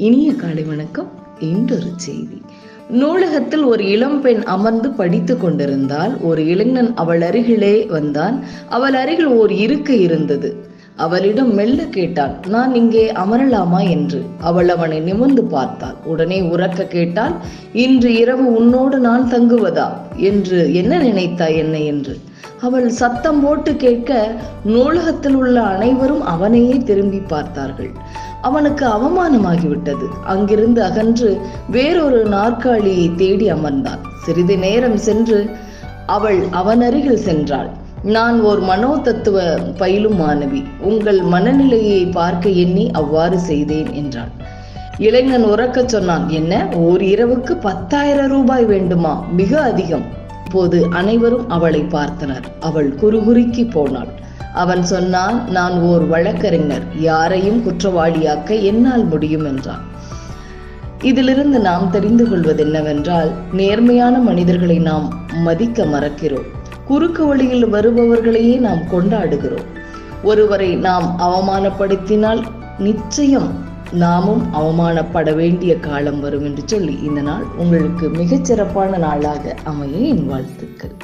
இனிய காலை வணக்கம். இன்றொரு செய்தி. நூலகத்தில் ஒரு இளம்பெண் அமர்ந்து படித்துக் கொண்டிருந்தால் ஒரு இளைஞன் அவள் அருகிலே வந்தான். அவள் அருகில் ஓர் இருக்கை இருந்தது. அவளிடம் மெல்ல கேட்டான் நான் இங்கே அமரலாமா? என்று. அவள் அவனை நிமிர்ந்து பார்த்தாள். உடனே உறக்க கேட்டால் இன்று இரவு உன்னோடு நான் தங்குவதா? என்று என்ன நினைத்தாய் என்ன? என்று. அவள் சத்தம் போட்டு கேட்க நூலகத்தில் உள்ள அனைவரும் அவனையே திரும்பி பார்த்தார்கள். அவனுக்கு அவமானமாகிவிட்டது. அங்கிருந்து அகன்று வேறொரு நாற்காலியை தேடி அமர்ந்தான். சிறிது நேரம் சென்று அவள் அவன் அருகில் சென்றாள். நான் ஓர் மனோ தத்துவ பயிலும் மாணவி உங்கள் மனநிலையை பார்க்க எண்ணி அவ்வாறு செய்தேன் என்றாள். இளைஞன் உறக்கச் சொன்னான் என்ன ஓர் இரவுக்கு பத்தாயிரம் ரூபாய் வேண்டுமா? மிக அதிகம். இப்போது அனைவரும் அவளை பார்த்தனர். அவள் குறுகுறுக்கி போனாள். அவன் சொன்னான் நான் ஓர் வழக்கறிஞர். யாரையும் குற்றவாளியாக்க என்னால் முடியும் என்றான். இதிலிருந்து நாம் தெரிந்து கொள்வது என்னவென்றால் நேர்மையான மனிதர்களை நாம் மதிக்க மறக்கிறோம். குறுக்கு வழியில் வருபவர்களையே நாம் கொண்டாடுகிறோம். ஒருவரை நாம் அவமானப்படுத்தினால் நிச்சயம் நாமும் அவமானப்பட வேண்டிய காலம் வரும் என்று சொல்லி இந்த நாள் உங்களுக்கு மிகச்சிறப்பான நாளாக அமைய என் வாழ்த்துக்கள்.